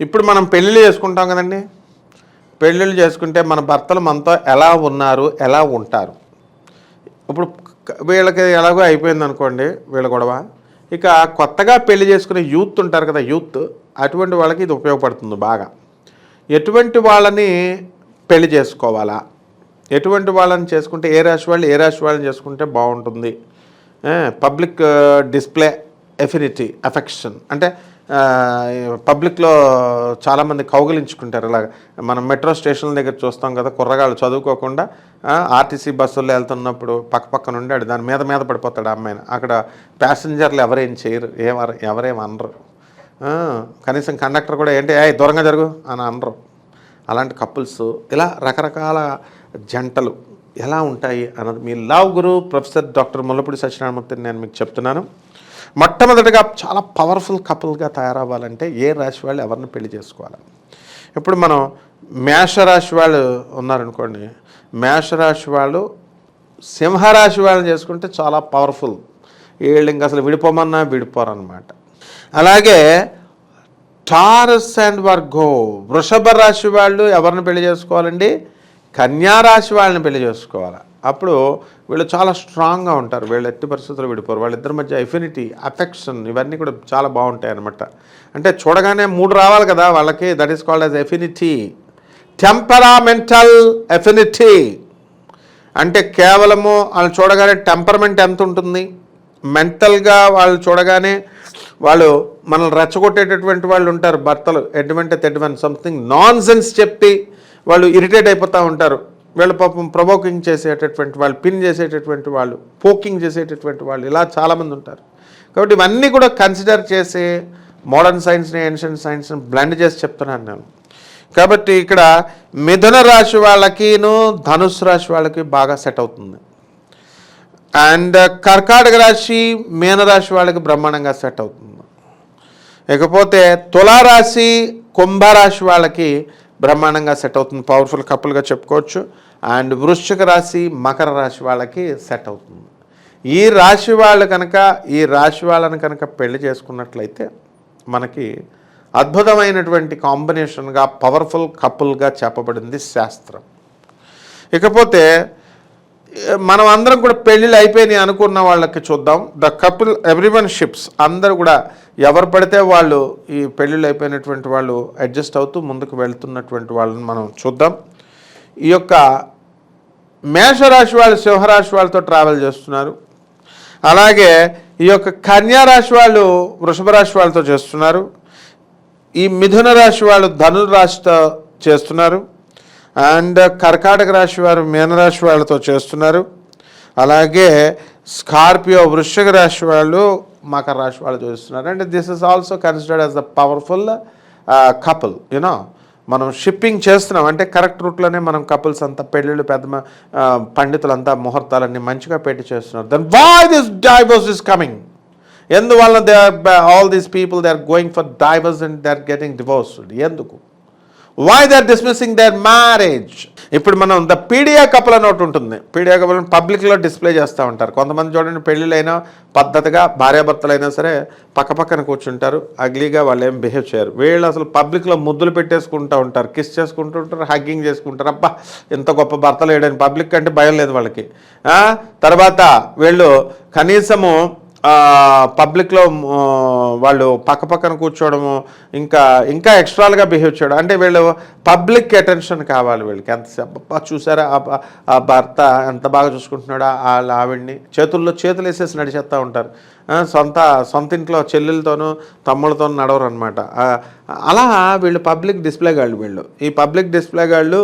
ఇప్పుడు మనం పెళ్ళిళ్ళు చేసుకుంటాం కదండి. పెళ్ళిళ్ళు చేసుకుంటే మన భర్తలు మనతో ఎలా ఉన్నారు ఎలా ఉంటారు? ఇప్పుడు వీళ్ళకి ఎలాగో అయిపోయింది అనుకోండి వీళ్ళ గొడవ. ఇక కొత్తగా పెళ్ళి చేసుకునే యూత్ ఉంటారు కదా యూత్ అటువంటి వాళ్ళకి ఇది ఉపయోగపడుతుంది బాగా. ఎటువంటి వాళ్ళని పెళ్ళి చేసుకోవాలా? ఎటువంటి వాళ్ళని చేసుకుంటే ఏ రాశి వాళ్ళు ఏ రాశి వాళ్ళని చేసుకుంటే బాగుంటుంది? పబ్లిక్ డిస్ప్లే ఎఫినిటీ అఫెక్షన్ అంటే పబ్లిక్లో చాలామంది కౌగిలించుకుంటారు. ఇలాగ మనం మెట్రో స్టేషన్ల దగ్గర చూస్తాం కదా కుర్రగాళ్ళు చదువుకోకుండా ఆర్టీసీ బస్సుల్లో వెళ్తున్నప్పుడు పక్క పక్కన ఉండాడు దాని మీద మీద పడిపోతాడు అమ్మాయిని. అక్కడ ప్యాసింజర్లు ఎవరేం చేయరు ఏమరు ఎవరేం అనరు. కనీసం కండక్టర్ కూడా ఏంటి ఏ దూరంగా జరుగు అని అనరు. అలాంటి కపుల్స్ ఇలా రకరకాల జంటలు ఎలా ఉంటాయి అన్నది మీ love guru professor doctor Mullapudi సత్యనారాయణమూర్తిని నేను మీకు చెప్తున్నాను. మొట్టమొదటిగా చాలా పవర్ఫుల్ కపుల్గా తయారవ్వాలంటే ఏ రాశి వాళ్ళు ఎవరిని పెళ్ళి చేసుకోవాలి? ఇప్పుడు మనం మేషరాశి వాళ్ళు ఉన్నారనుకోండి మేషరాశి వాళ్ళు సింహరాశి వాళ్ళని చేసుకుంటే చాలా పవర్ఫుల్ వీళ్ళు ఇంకా అసలు విడిపోమన్నా విడిపోరు అనమాట అలాగే టారస్ అండ్ వర్గో వృషభ రాశి వాళ్ళు ఎవరిని పెళ్ళి చేసుకోవాలండి? కన్యా రాశి వాళ్ళని పెళ్ళి చేసుకోవాలి? అప్పుడు వీళ్ళు చాలా స్ట్రాంగ్గా ఉంటారు. వీళ్ళు ఎట్టి పరిస్థితుల్లో విడిపోరు. వాళ్ళిద్దరి మధ్య ఎఫినిటీ అఫెక్షన్ ఇవన్నీ కూడా చాలా బాగుంటాయి అనమాట అంటే చూడగానే మూడు రావాలి కదా వాళ్ళకి. That is called as affinity temperamental affinity అంటే కేవలము వాళ్ళు చూడగానే టెంపర్మెంట్ ఎంత ఉంటుంది? మెంటల్గా వాళ్ళు చూడగానే వాళ్ళు మనల్ని రెచ్చగొట్టేటటువంటి వాళ్ళు ఉంటారు భర్తలు. ఎటువంటి ఎటువంటి సంథింగ్ నాన్ సెన్స్ చెప్పి వాళ్ళు ఇరిటేట్ అయిపోతూ ఉంటారు. వీళ్ళ పాపం ప్రొవోకింగ్ చేసేటటువంటి వాళ్ళు పిన్ చేసేటటువంటి వాళ్ళు పోకింగ్ చేసేటటువంటి వాళ్ళు ఇలా చాలామంది ఉంటారు. కాబట్టి ఇవన్నీ కూడా కన్సిడర్ చేసి మోడర్న్ సైన్స్ని ఏన్షియన్ సైన్స్ని బ్లెండ్ చేసి చెప్తున్నాను నేను. కాబట్టి ఇక్కడ మిథున రాశి వాళ్ళకిను ధనుసు రాశి వాళ్ళకి బాగా సెట్ అవుతుంది. అండ్ కర్కాటక రాశి మీనరాశి వాళ్ళకి బ్రహ్మాండంగా సెట్ అవుతుంది. ఇకపోతే తులారాశి కుంభరాశి వాళ్ళకి బ్రహ్మాండంగా సెట్ అవుతుంది. పవర్ఫుల్ కప్పులుగా చెప్పుకోవచ్చు. అండ్ వృశ్చిక రాశి మకర రాశి వాళ్ళకి సెట్ అవుతుంది. ఈ రాశి వాళ్ళు కనుక ఈ రాశి వాళ్ళని కనుక పెళ్ళి చేసుకున్నట్లయితే మనకి అద్భుతమైనటువంటి కాంబినేషన్గా పవర్ఫుల్ కపుల్గా చెప్పబడింది శాస్త్రం. ఇకపోతే మనం అందరం కూడా పెళ్ళిళ్ళు అయిపోయినాయి అనుకున్న వాళ్ళకి చూద్దాం. ద కపుల్ ఎవ్రీవన్ షిప్స్ అందరూ కూడా ఎవరు పడితే వాళ్ళు ఈ పెళ్ళిళ్ళు అయిపోయినటువంటి వాళ్ళు అడ్జస్ట్ అవుతూ ముందుకు వెళ్తున్నటువంటి వాళ్ళని మనం చూద్దాం. ఈ యొక్క మేషరాశి వాళ్ళు సింహరాశి వాళ్ళతో ట్రావెల్ చేస్తున్నారు. అలాగే ఈ యొక్క కన్యా రాశి వాళ్ళు వృషభ రాశి వాళ్ళతో చేస్తున్నారు. ఈ మిథున రాశి వాళ్ళు ధనురాశితో చేస్తున్నారు. అండ్ కర్కాటక రాశి వారు మీనరాశి వాళ్ళతో చేస్తున్నారు. అలాగే స్కార్పియో వృశ్చిక రాశి వాళ్ళు మకర రాశి వాళ్ళు చేస్తున్నారు. And this is also considered as the powerful couple you know మనం షిప్పింగ్ చేస్తున్నాం. అంటే కరెక్ట్ రూట్లోనే మనం కపుల్స్ అంతా పెళ్ళిళ్ళు పెద్ద పండితులంతా ముహూర్తాలన్నీ మంచిగా పెట్టి చేస్తున్నారు. Then why this divorce is coming ఎందువల్ల they are all these people they are going for divorce and they are getting divorced ఎందుకు? Why there dismissing dismissing marriage ఇప్పుడు మనం ద పీడియా కపుల్ అని ఒకటి ఉంటుంది పీడియా కపుల్ పబ్లిక్లో display చేస్తూ ఉంటారు. కొంతమంది చూడండి పెళ్ళిళ్ళైనా పద్ధతిగా భార్యాభర్తలైనా సరే పక్క పక్కన కూర్చుంటారు. అగ్లీగా వాళ్ళు ఏం బిహేవ్ చేయరు. వీళ్ళు అసలు పబ్లిక్లో ముద్దులు పెట్టేసుకుంటూ ఉంటారు. కిస్ చేసుకుంటూ ఉంటారు హగ్గింగ్ చేసుకుంటారు. అబ్బా ఇంత గొప్ప భర్తలు వేయడానికి పబ్లిక్ అంటే భయం లేదు వాళ్ళకి. తర్వాత వీళ్ళు కనీసము పబ్లిక్లో వాళ్ళు పక్క పక్కన కూర్చోవడము ఇంకా ఇంకా ఎక్స్ట్రాలుగా బిహేవ్ చేయడం. అంటే వీళ్ళు పబ్లిక్ అటెన్షన్ కావాలి వీళ్ళకి. ఎంత చూసారా ఆ భర్త ఎంత బాగా చూసుకుంటున్నాడా వాళ్ళ ఆవిడ్ని. చేతుల్లో చేతులు వేసేసి నడిచేస్తూ ఉంటారు. సొంత సొంత ఇంట్లో చెల్లెలతోనూ తమ్ముళ్ళతోనూ నడవరు అనమాట అలా వీళ్ళు పబ్లిక్ డిస్ప్లే గాళ్ళు వీళ్ళు. ఈ పబ్లిక్ డిస్ప్లే గాళ్ళు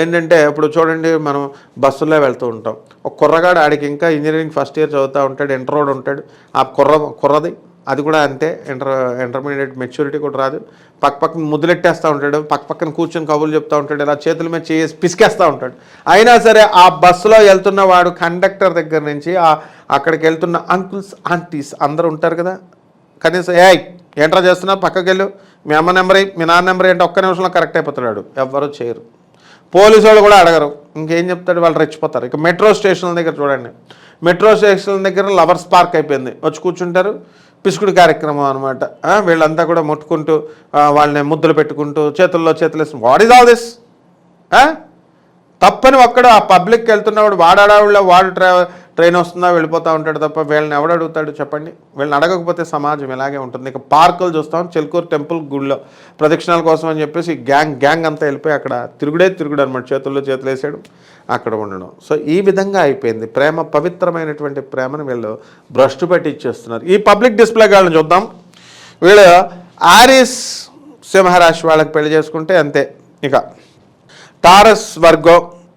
ఏంటంటే ఇప్పుడు చూడండి మనం బస్సుల్లో వెళ్తూ ఉంటాం. ఒక కుర్రగాడు ఆడికి ఇంకా ఇంజనీరింగ్ ఫస్ట్ ఇయర్ చదువుతూ ఉంటాడు ఇంటర్వ్యూడ్ ఉంటాడు. ఆ కుర్ర కుర్రది అది కూడా అంతే. ఇంటర్ ఇంటర్మీడియట్ మెచ్యూరిటీ కూడా రాదు. పక్క పక్కన ముద్దులెట్టేస్తూ ఉంటాడు. పక్క పక్కన కూర్చొని కబుర్లు చెప్తూ ఉంటాడు. ఇలా చేతుల మీద చేసి పిసికేస్తూ ఉంటాడు. అయినా సరే ఆ బస్సులో వెళ్తున్న వాడు కండక్టర్ దగ్గర నుంచి ఆ అక్కడికి వెళ్తున్న అంకుల్స్ ఆంటీస్ అందరూ ఉంటారు కదా? కనీసం ఏ ఏంట్రా చేస్తున్నా పక్కకి వెళ్ళు. మీ అమ్మ నెంబర్ మీ నాన్న నెంబర్ ఏంటి? ఒక్క నిమిషంలో కరెక్ట్ అయిపోతున్నాడు. ఎవ్వరూ చేయరు. పోలీసు వాళ్ళు కూడా అడగరు. ఇంకేం చెప్తాడు? వాళ్ళు రెచ్చిపోతారు. ఇక మెట్రో స్టేషన్ల దగ్గర చూడండి. మెట్రో స్టేషన్ల దగ్గర లవర్స్ పార్క్ అయిపోయింది. వచ్చి కూర్చుంటారు. పిసుకుడు కార్యక్రమం అనమాట వీళ్ళంతా కూడా ముట్టుకుంటూ వాళ్ళని ముద్దులు పెట్టుకుంటూ చేతుల్లో చేతులు వేసి వాట్ ఈజ్ ఆల్ దిస్ తప్పని ఒక్కడు ఆ పబ్లిక్కి వెళ్తున్నవాడు వాడాడావిళ్ళ వాడు ట్రా ట్రైన్ వస్తుందా వెళ్ళిపోతూ ఉంటాడు తప్ప వీళ్ళని ఎవడు అడుగుతాడు చెప్పండి. వీళ్ళని అడగకపోతే సమాజం ఇలాగే ఉంటుంది. ఇక పార్కులు చూస్తాం చిలుకూరు టెంపుల్ గుళ్ళో. ప్రదక్షిణాల కోసం అని చెప్పేసి గ్యాంగ్ గ్యాంగ్ అంతా వెళ్ళిపోయి అక్కడ తిరుగుడే తిరుగుడు అనమాట చేతుల్లో చేతులు వేసాడు. అక్కడ ఉండడం. సో ఈ విధంగా అయిపోయింది. ప్రేమ పవిత్రమైనటువంటి ప్రేమను వీళ్ళు భ్రష్టు పెట్టి ఇచ్చేస్తున్నారు. ఈ పబ్లిక్ డిస్ప్లే గాళ్ళని చూద్దాం. వీళ్ళు ఆరిస్ సింహరాశి వాళ్ళకి పెళ్ళి చేసుకుంటే అంతే. ఇక టారస్ వర్గో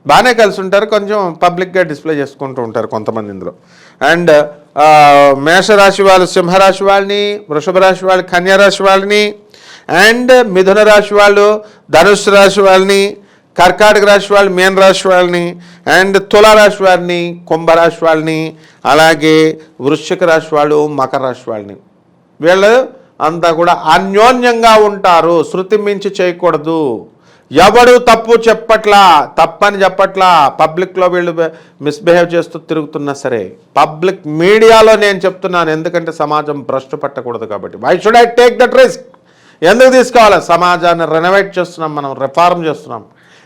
బాగానే కలిసి ఉంటారు. కొంచెం పబ్లిక్గా డిస్ప్లే చేసుకుంటూ ఉంటారు కొంతమంది ఇందులో. అండ్ మేషరాశి వాళ్ళు సింహరాశి వాళ్ళని వృషభ రాశి వాళ్ళు కన్యారాశి వాళ్ళని అండ్ మిథున రాశి వాళ్ళు ధనుసు రాశి వాళ్ళని కర్కాటక రాశి వాళ్ళు మీన రాశి వాళ్ళని అండ్ తులారాశి వారిని కుంభరాశి వాళ్ళని అలాగే వృశ్చిక రాశి వాళ్ళు మకర రాశి వాళ్ళని. వీళ్ళు అంతా కూడా అన్యోన్యంగా ఉంటారు. శృతి మించి చేయకూడదు. ఎవడు తప్పు చెప్పట్లా తప్పని చెప్పట్లా పబ్లిక్లో వీళ్ళు మిస్బిహేవ్ చేస్తూ తిరుగుతున్నా సరే పబ్లిక్ మీడియాలో నేను చెప్తున్నాను. ఎందుకంటే సమాజం భ్రష్టు పట్టకూడదు కాబట్టి. Why should I take that risk ఎందుకు తీసుకోవాలి? సమాజాన్ని రెనోవేట్ చేస్తున్నాం మనం రిఫార్మ్ చేస్తున్నాం.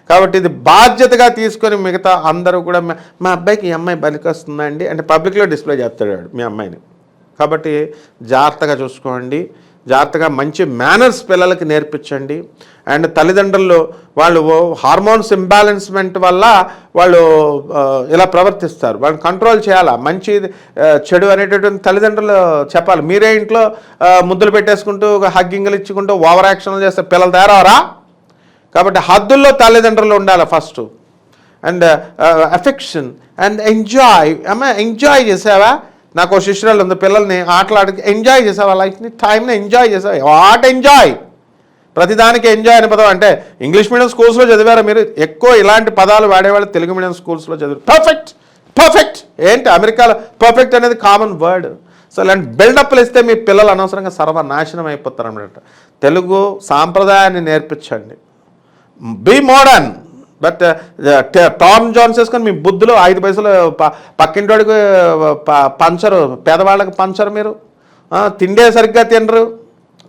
కాబట్టి ఇది బాధ్యతగా తీసుకొని మిగతా అందరూ కూడా మా- అబ్బాయికి ఈ అమ్మాయి బలికి వస్తుందండి అంటే పబ్లిక్లో డిస్ప్లే చేస్తాడు వాడు మీ అమ్మాయిని. కాబట్టి జాగ్రత్తగా చూసుకోండి. జాగ్రత్తగా మంచి మేనర్స్ పిల్లలకి నేర్పించండి. అండ్ తల్లిదండ్రులు వాళ్ళు హార్మోన్స్ ఇంబ్యాలెన్స్మెంట్ వల్ల వాళ్ళు ఇలా ప్రవర్తిస్తారు. వాళ్ళని కంట్రోల్ చేయాలా? మంచి చెడు అనేటటువంటి తల్లిదండ్రులు చెప్పాలి. మీరే ఇంట్లో ముద్దులు పెట్టేసుకుంటూ హగ్గింగ్లు ఇచ్చుకుంటూ ఓవర్ యాక్షన్లు చేస్తే పిల్లలు తయారవరా? కాబట్టి హద్దుల్లో తల్లిదండ్రులు ఉండాలి first and affection and enjoy అమ్మ ఎంజాయ్ చేసావా? నాకు శిష్యురాలు ఉంది పిల్లల్ని ఆటలాడి ఎంజాయ్ చేసావా లైఫ్ని టైంని ఎంజాయ్ చేసావా? వాట్ ఎంజాయ్ ప్రతిదానికి ఎంజాయ్ అనే పదం అంటే ఇంగ్లీష్ మీడియం స్కూల్స్లో చదివారా మీరు? ఎక్కువ ఇలాంటి పదాలు వాడేవాళ్ళు తెలుగు మీడియం స్కూల్స్లో చదివారు. పర్ఫెక్ట్ పర్ఫెక్ట్ ఏంటి అమెరికాలో పర్ఫెక్ట్ అనేది కామన్ వర్డ్ సో ఇలాంటి బిల్డప్లు ఇస్తే మీ పిల్లలు అనవసరంగా సర్వనాశనం అయిపోతారు అన్నమాట తెలుగు సాంప్రదాయాన్ని నేర్పించండి. Be modern but torn jeans వేసుకొని మీ బుద్ధులు ఐదు పైసలు పక్కింటోడికి పంచరు పేదవాళ్ళకి పంచరు మీరు. తిండే సరిగ్గా తినరు.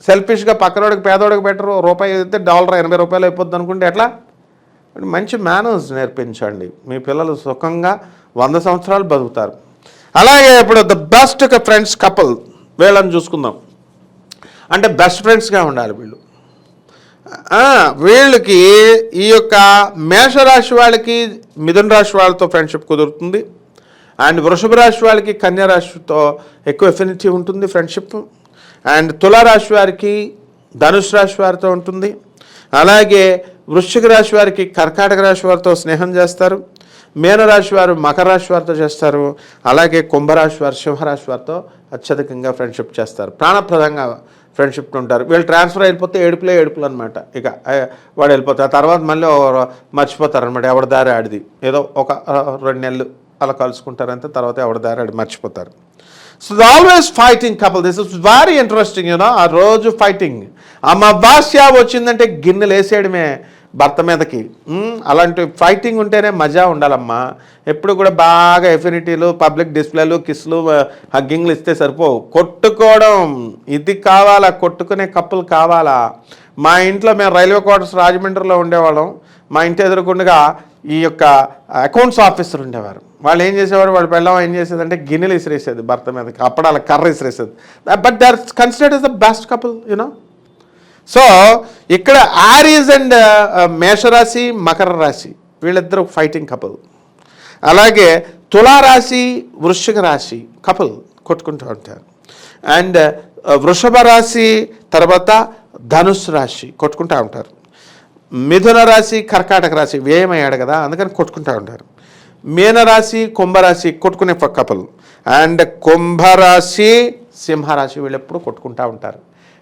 సెల్ఫిష్గా పక్కనోడికి పేదోడికి పెట్టరు. రూపాయి అయితే డాలర్ ఎనభై రూపాయలు అయిపోద్ది అనుకుంటే ఎట్లా? మంచి మేనర్స్ నేర్పించండి. మీ పిల్లలు సుఖంగా వంద సంవత్సరాలు బతుకుతారు. అలాగే ఇప్పుడు ద బెస్ట్ ఫ్రెండ్స్ కపుల్ వీళ్ళని చూసుకుందాం. అంటే బెస్ట్ ఫ్రెండ్స్గా ఉండాలి వీళ్ళు. వీళ్ళకి ఈ యొక్క మేషరాశి వాళ్ళకి మిథున రాశి వాళ్ళతో ఫ్రెండ్షిప్ కుదురుతుంది. అండ్ వృషభ రాశి వాళ్ళకి కన్యా రాశితో ఎక్కువ ఎఫినిటీ ఉంటుంది ఫ్రెండ్షిప్. అండ్ తులారాశి వారికి ధనుష్ రాశి వారితో ఉంటుంది. అలాగే వృశ్చిక రాశి వారికి కర్కాటక రాశి వారితో స్నేహం చేస్తారు. మీనరాశి వారు మకర రాశి వారితో చేస్తారు. అలాగే కుంభరాశి వారు సింహరాశి వారితో అత్యధికంగా ఫ్రెండ్షిప్ చేస్తారు. ప్రాణప్రదంగా ఫ్రెండ్షిప్ ఉంటారు. వీళ్ళు ట్రాన్స్ఫర్ అయిపోతే ఏడుపులే ఏడుపులు అనమాట ఇక వాడు వెళ్ళిపోతారు ఆ తర్వాత మళ్ళీ మర్చిపోతారు అనమాట ఎవరి దారి ఆడిది? ఏదో ఒక రెండు నెలలు అలా కలుసుకుంటారంటే తర్వాత ఎవరి దారి ఆడి మర్చిపోతారు. So always fighting couple this is very interesting you know ఆ రోజు ఫైటింగ్ అమావాస్య వచ్చిందంటే గిన్నెలు వేసేయడమే. భర్త మీదకి. అలాంటి ఫైటింగ్ ఉంటేనే మజా ఉండాలమ్మా. ఎప్పుడు కూడా బాగా ఎఫినిటీలు పబ్లిక్ డిస్ప్లేలు కిస్లు హగ్గింగ్లు ఇస్తే సరిపోవు. కొట్టుకోవడం ఇది కావాలా? కొట్టుకునే కప్పులు కావాలా? మా ఇంట్లో మేము రైల్వే క్వార్టర్స్ రాజమండ్రిలో ఉండేవాళ్ళం. మా ఇంటి ఎదురుకుండగా ఈ యొక్క అకౌంట్స్ ఆఫీసర్ ఉండేవారు. వాళ్ళు ఏం చేసేవారు? వాళ్ళు పెళ్ళం ఏం చేసేదంటే గిన్నెలు ఇసిరేసేది భర్త మీదకి. అప్పడాల కర్ర ఇసిరేసేది. But there considered is the best couple you know so ఇక్కడ ఆరీస్ అండ్ మేషరాశి మకర రాశి వీళ్ళిద్దరూ ఫైటింగ్ కపుల్ అలాగే తులారాశి వృశ్చిక రాశి కపుల్ కొట్టుకుంటూ ఉంటారు. అండ్ వృషభ రాశి తర్వాత ధనుసు రాశి కొట్టుకుంటూ ఉంటారు. మిథున రాశి కర్కాటక రాశి వ్యయమయ్యాడు కదా అందుకని కొట్టుకుంటూ ఉంటారు. మీనరాశి కుంభరాశి కొట్టుకునే కపుల్ అండ్ కుంభరాశి సింహరాశి వీళ్ళెప్పుడు కొట్టుకుంటూ ఉంటారు.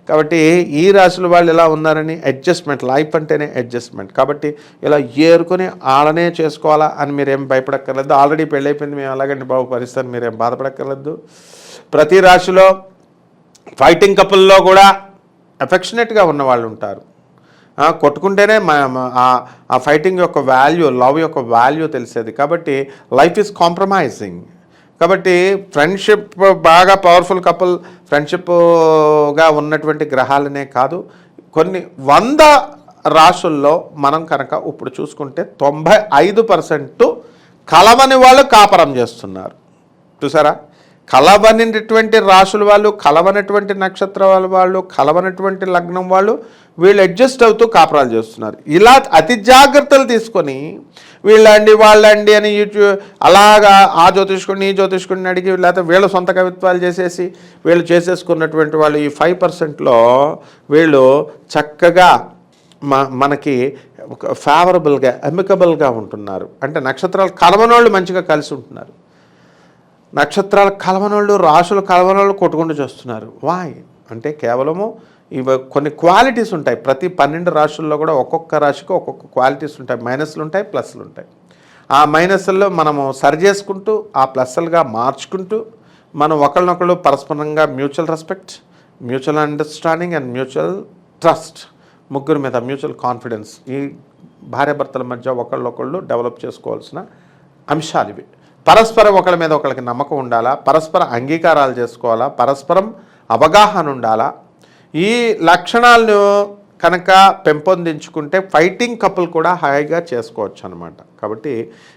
కాబట్టి ఈ రాశుల వాళ్ళు ఎలా ఉన్నారని అడ్జస్ట్మెంట్ లైఫ్ అంటేనే అడ్జస్ట్మెంట్ కాబట్టి ఇలా ఏరుకొని ఆడనే చేసుకోవాలా అని మీరేం భయపడక్కర్లేదు. ఆల్రెడీ పెళ్ళైపోయింది మేము ఎలాగండి బాబు పరిస్థితి మీరేం బాధపడక్కర్లేదు. ప్రతి రాశిలో ఫైటింగ్ కపుల్లో కూడా అఫెక్షనేట్గా ఉన్న వాళ్ళు ఉంటారు. కొట్టుకుంటేనే ఆ- ఆ ఫైటింగ్ యొక్క వాల్యూ లవ్ యొక్క వాల్యూ తెలిసేది. కాబట్టి లైఫ్ ఈజ్ కాంప్రమైజింగ్ కాబట్టి ఫ్రెండ్షిప్ బాగా పవర్ఫుల్ కపుల్ ఫ్రెండ్షిప్గా ఉన్నటువంటి గ్రహాలనే కాదు. కొన్ని వంద రాసుల్లో మనం కనుక ఇప్పుడు చూసుకుంటే తొంభై ఐదు పర్సెంట్ కలవని వాళ్ళు కాపరం చేస్తున్నారు. చూసారా? కలవనిటువంటి రాసుల వాళ్ళు కలవనటువంటి నక్షత్రాల వాళ్ళు కలవనటువంటి లగ్నం వాళ్ళు వీళ్ళు అడ్జస్ట్ అవుతూ కాపురాలు చేస్తున్నారు. ఇలా అతి జాగ్రత్తలు తీసుకొని వీళ్ళండి వాళ్ళండి అని యూట్యూబ్ అలాగా ఆ జ్యోతిష్కుడిని ఈ జ్యోతిష్కుడిని అడిగి లేకపోతే వీళ్ళ సొంత కవిత్వాలు చేసేసి వీళ్ళు చేసేసుకున్నటువంటి వాళ్ళు ఈ ఫైవ్ పర్సెంట్లో వీళ్ళు చక్కగా మ మనకి ఒక ఫేవరబుల్గా అమికబుల్గా ఉంటున్నారు. అంటే నక్షత్రాలు కలవనోళ్ళు మంచిగా కలిసి ఉంటున్నారు. నక్షత్రాలు కలవనోళ్ళు రాసులు కలవనోళ్ళు కొట్టుకుంటూ చూస్తున్నారు. వాయ్ అంటే కేవలము ఇవి కొన్ని క్వాలిటీస్ ఉంటాయి. ప్రతి పన్నెండు రాశుల్లో కూడా ఒక్కొక్క రాశికి ఒక్కొక్క క్వాలిటీస్ ఉంటాయి. మైనస్లు ఉంటాయి ప్లస్లు ఉంటాయి. ఆ మైనస్ల్లో మనము సరి చేసుకుంటూ ఆ ప్లస్లుగా మార్చుకుంటూ మనం ఒకరినొకరు పరస్పరంగా mutual respect mutual understanding and mutual trust ముగ్గురు మీద మ్యూచువల్ కాన్ఫిడెన్స్ ఈ భార్యాభర్తల మధ్య ఒకళ్ళొకళ్ళు డెవలప్ చేసుకోవాల్సిన అంశాలు ఇవి. పరస్పరం ఒకరి మీద ఒకరికి నమ్మకం ఉండాలా? పరస్పర అంగీకారాలు చేసుకోవాలా? పరస్పరం అవగాహన ఉండాలా? ఈ లక్షణాలను కనుక పెంపొందించుకుంటే ఫైటింగ్ కపుల్ కూడా హాయిగా చేసుకోవచ్చు అనమాట కాబట్టి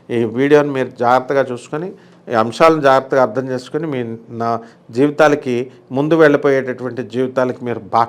ఈ వీడియోని మీరు జాగ్రత్తగా చూసుకొని ఈ అంశాలను జాగ్రత్తగా అర్థం చేసుకొని మీ నా జీవితాలకి ముందు వెళ్ళిపోయేటటువంటి జీవితాలకి మీరు బాగా